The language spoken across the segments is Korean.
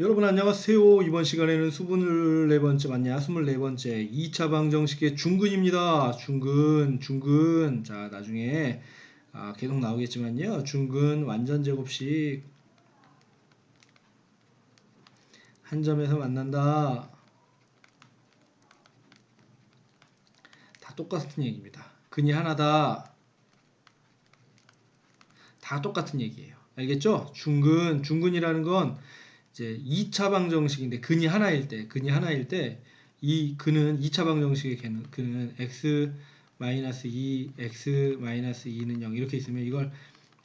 여러분 안녕하세요. 이번 시간에는 수분을 네 번째 맞냐? 24번째 2차 방정식의 중근입니다. 중근, 중근. 자, 나중에 아, 계속 나오겠지만요. 중근 완전 제곱식 한 점에서 만난다. 다 똑같은 얘기입니다. 근이 하나다. 다 똑같은 얘기예요. 알겠죠? 중근, 중근이라는 건 이제 2차 방정식인데 근이 하나일 때, 근이 하나일 때 이 근은 2차 방정식의 걔는 근은 x 마이너스 2, x 마이너스 2는 0 이렇게 있으면 이걸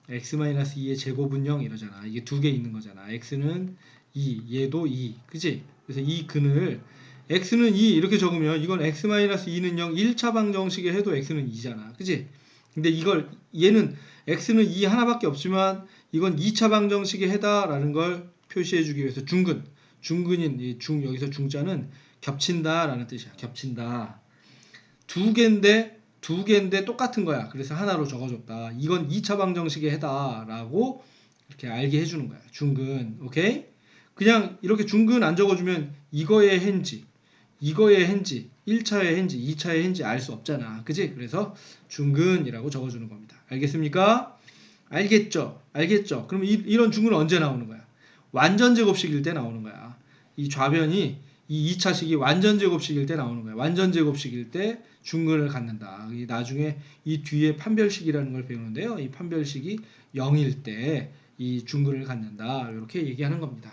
x 마이너스 2의 제곱은 0 이러잖아. 이게 두 개 있는 거잖아. x는 2, 얘도 2, 그지? 그래서 이 근을 x는 2 이렇게 적으면 이건 x 마이너스 2는 0, 1차 방정식에 해도 x는 2잖아. 그지? 근데 이걸 얘는 x는 2 하나밖에 없지만 이건 2차 방정식에 해다라는 걸 표시해 주기 위해서 중근, 중근인 이 중 여기서 중자는 겹친다라는 뜻이야. 겹친다. 두 개인데 두 개인데 똑같은 거야. 그래서 하나로 적어줬다. 이건 2차 방정식에 해다라고 이렇게 알게 해주는 거야. 중근, 오케이? 그냥 이렇게 중근 안 적어주면 이거의 hen 이거의 hen 1차의 hen 2차의 hen 알수 없잖아. 그지? 그래서 중근이라고 적어주는 겁니다. 알겠습니까? 알겠죠? 알겠죠? 그럼 이, 이런 중근은 언제 나오는 거야? 완전 제곱식일 때 나오는 거야. 이 좌변이 이 2차식이 완전 제곱식일 때 나오는 거야. 완전 제곱식일 때 중근을 갖는다. 이 나중에 이 뒤에 판별식이라는 걸 배우는데요. 이 판별식이 0일 때 이 중근을 갖는다. 이렇게 얘기하는 겁니다.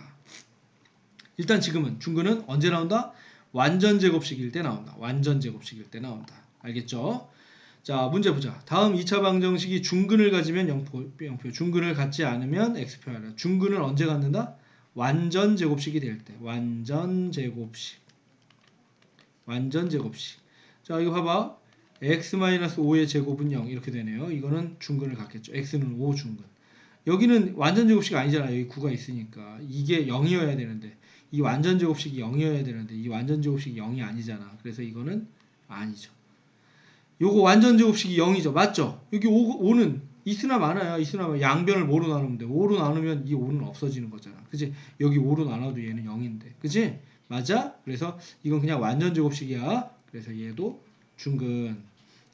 일단 지금은 중근은 언제 나온다? 완전 제곱식일 때 나온다. 완전 제곱식일 때 나온다. 알겠죠? 자, 문제 보자. 다음 2차 방정식이 중근을 가지면 0표, 0표. 중근을 갖지 않으면 x표 하라. 중근을 언제 갖는다? 완전 제곱식이 될 때. 완전 제곱식. 완전 제곱식. 자, 이거 봐봐. x-5의 제곱은 0 이렇게 되네요. 이거는 중근을 갖겠죠. x는 5 중근. 여기는 완전 제곱식 아니잖아요. 여기 9가 있으니까. 이게 0이어야 되는데 이 완전 제곱식이 0이어야 되는데 이 완전 제곱식이 0이 아니잖아. 그래서 이거는 아니죠. 요거 완전 제곱식이 0이죠. 맞죠? 여기 5, 5는 이스나 많아요. 이스나 많아. 양변을 뭐로 나누면 돼? 5로 나누면 이 5는 없어지는 거잖아. 그지? 여기 5로 나눠도 얘는 0인데. 그지? 맞아? 그래서 이건 그냥 완전 제곱식이야. 그래서 얘도 중근.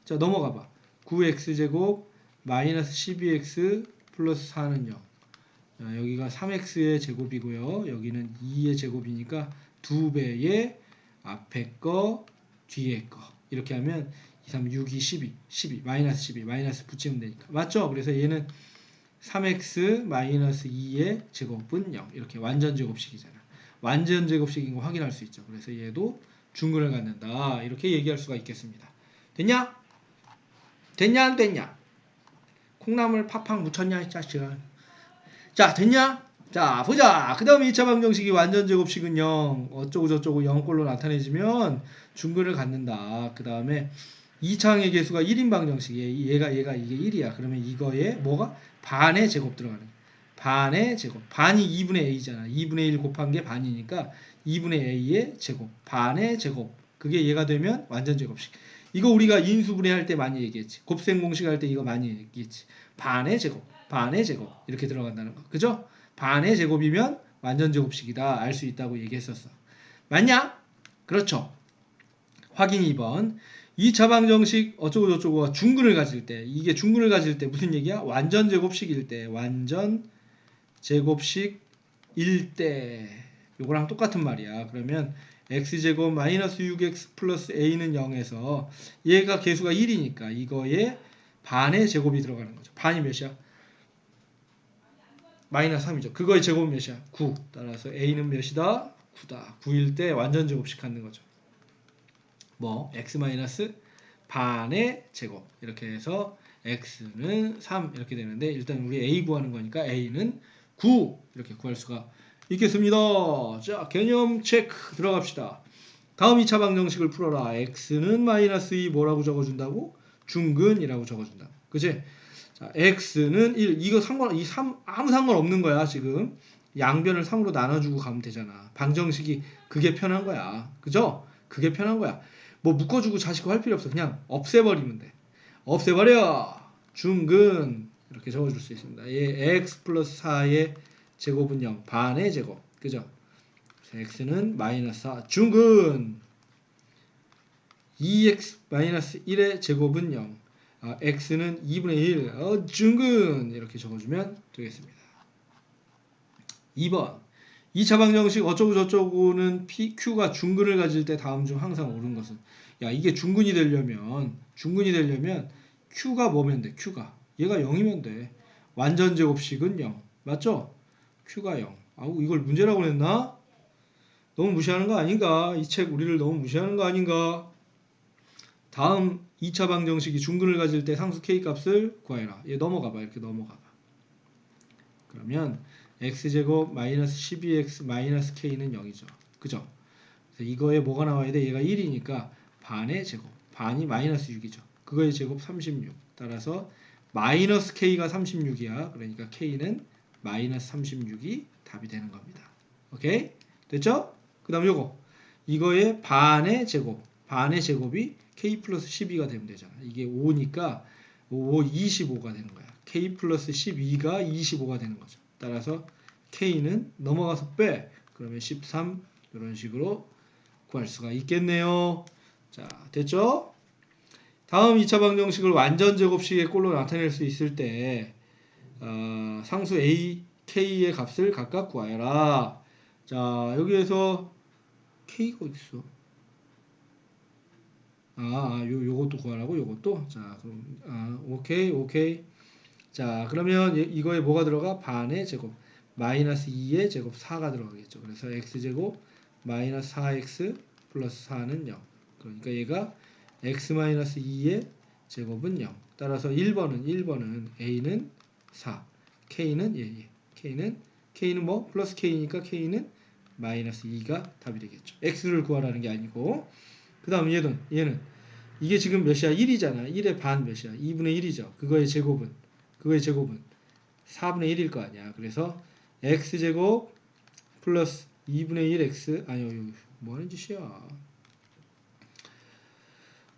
자, 넘어가 봐. 9x제곱 마이너스 12x 플러스 4는 0. 자, 여기가 3x의 제곱이고요. 여기는 2의 제곱이니까 두 배의 앞에 거, 뒤에 거. 이렇게 하면 2, 3, 6, 2, 12, 12, 마이너스 12, 마이너스 붙이면 되니까. 맞죠? 그래서 얘는 3x 마이너스 2의 제곱은 0. 이렇게 완전 제곱식이잖아. 완전 제곱식인 거 확인할 수 있죠. 그래서 얘도 중근을 갖는다. 이렇게 얘기할 수가 있겠습니다. 됐냐? 됐냐 안 됐냐? 콩나물 팍팍 묻혔냐 이 자식아. 자 됐냐? 자 보자. 그 다음에 2차 방정식이 완전 제곱식은 0 어쩌고 저쩌고 0꼴로 나타내지면 중근을 갖는다. 그 다음에 2차항의 개수가 1인 방정식이에요. 얘가 얘가 이게 1이야. 그러면 이거에 뭐가 반의 제곱 들어가는 거야. 반의 제곱. 반이 2분의 a잖아. 2분의 1 곱한 게 반이니까 2분의 a의 제곱. 반의 제곱. 그게 얘가 되면 완전 제곱식. 이거 우리가 인수분해 할 때 많이 얘기했지. 곱셈 공식 할 때 이거 많이 얘기했지. 반의 제곱. 반의 제곱. 이렇게 들어간다는 거. 그죠? 반의 제곱이면 완전 제곱식이다. 알 수 있다고 얘기했었어. 맞냐? 그렇죠. 확인 2번. 2차 방정식 어쩌고 저쩌고 중근을 가질 때 이게 중근을 가질 때 무슨 얘기야? 완전 제곱식일 때 완전 제곱식일 때 요거랑 똑같은 말이야. 그러면 x제곱 마이너스 6x 플러스 a는 0에서 얘가 개수가 1이니까 이거에 반의 제곱이 들어가는 거죠. 반이 몇이야? 마이너스 3이죠. 그거의 제곱은 몇이야? 9. 따라서 a는 몇이다? 9다. 9일 때 완전 제곱식 갖는 거죠. 뭐 x 마이너스 반의 제곱 이렇게 해서 x는 3 이렇게 되는데 일단 우리 a 구하는 거니까 a는 9 이렇게 구할 수가 있겠습니다. 자 개념 체크 들어갑시다. 다음 2차 방정식을 풀어라. x는 마이너스 2 뭐라고 적어준다고? 중근이라고 적어준다. 그치? 자, x는 1 이거 상관 이 3 아무 상관 없는 거야 지금 양변을 3으로 나눠주고 가면 되잖아. 방정식이 그게 편한 거야. 그죠? 그게 편한 거야. 뭐 묶어주고 자식고 할 필요 없어. 그냥 없애버리면 돼. 없애버려. 중근 이렇게 적어줄 수 있습니다. 얘 x 플러스 4의 제곱은 0. 반의 제곱. 그죠? x는 마이너스 4 중근 2x 마이너스 1의 제곱은 0 아, x는 2분의 1 어, 중근 이렇게 적어주면 되겠습니다 2번 2차 방정식 어쩌고 저쩌고는 P, Q가 중근을 가질 때 다음 중 항상 옳은 것은 야 이게 중근이 되려면 중근이 되려면 Q가 뭐면 돼 Q가 얘가 0이면 돼 완전 제곱식은 0 맞죠? Q가 0 아우 이걸 문제라고 했나? 너무 무시하는 거 아닌가? 이 책 우리를 너무 무시하는 거 아닌가? 다음 2차 방정식이 중근을 가질 때 상수 k 값을 구하여라. 얘 넘어가봐. 이렇게 넘어가봐. 그러면 x제곱 마이너스 12x 마이너스 k는 0이죠. 그죠? 이거에 뭐가 나와야 돼? 얘가 1이니까 반의 제곱. 반이 마이너스 6이죠. 그거의 제곱 36. 따라서 마이너스 k가 36이야. 그러니까 k는 마이너스 36이 답이 되는 겁니다. 오케이? 됐죠? 그 다음 요거. 이거의 반의 제곱. 반의 제곱이 k 플러스 12가 되면 되잖아. 이게 5니까 5, 25가 되는 거야. K 플러스 12가 25가 되는 거죠. 따라서 k는 넘어가서 빼. 그러면 13 이런 식으로 구할 수가 있겠네요. 자, 됐죠? 다음 2차 방정식을 완전 제곱식의 꼴로 나타낼 수 있을 때 어, 상수 a, k의 값을 각각 구하여라. 자, 여기에서 k가 어디 있어? 아, 아, 요 요것도 구하라고 요것도. 자, 그럼 아, 오케이, 오케이. 자, 그러면 이- 이거에 뭐가 들어가? 반의 제곱. 마이너스 2의 제곱 4가 들어가겠죠. 그래서 x 제곱 마이너스 4x 플러스 4는 0. 그러니까 얘가 x 마이너스 2의 제곱은 0. 따라서 1번은 1번은 a는 4, k는 예, 예. k는 k는 뭐 플러스 k니까 k는 마이너스 2가 답이 되겠죠. x를 구하라는 게 아니고 그 다음 얘는 얘는 이게 지금 몇이야? 1이잖아. 1의 반 몇이야? 2분의 1이죠. 그거의 제곱은 그거의 제곱은 4분의 1일 거 아니야. 그래서 x 제곱 플러스 2분의 1 x 아니요. 이거 뭐 하는 짓이야?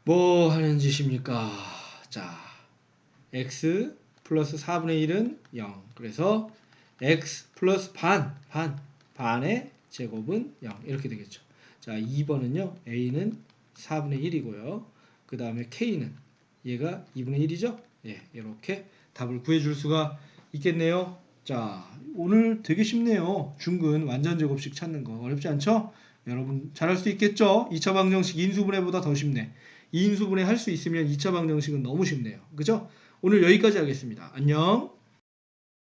뭐 하는 짓입니까? 자, x 플러스 4분의 1은 0. 그래서 x 플러스 반, 반, 반의 제곱은 0. 이렇게 되겠죠. 자, 2번은요. a는 4분의 1이고요. 그 다음에 k는 얘가 2분의 1이죠. 예, 이렇게 답을 구해줄 수가 있겠네요. 자, 오늘 되게 쉽네요. 중근 완전 제곱식 찾는 거 어렵지 않죠? 여러분 잘할 수 있겠죠? 2차 방정식 인수분해보다 더 쉽네. 인수분해 할 수 있으면 2차 방정식은 너무 쉽네요. 그죠? 오늘 여기까지 하겠습니다. 안녕.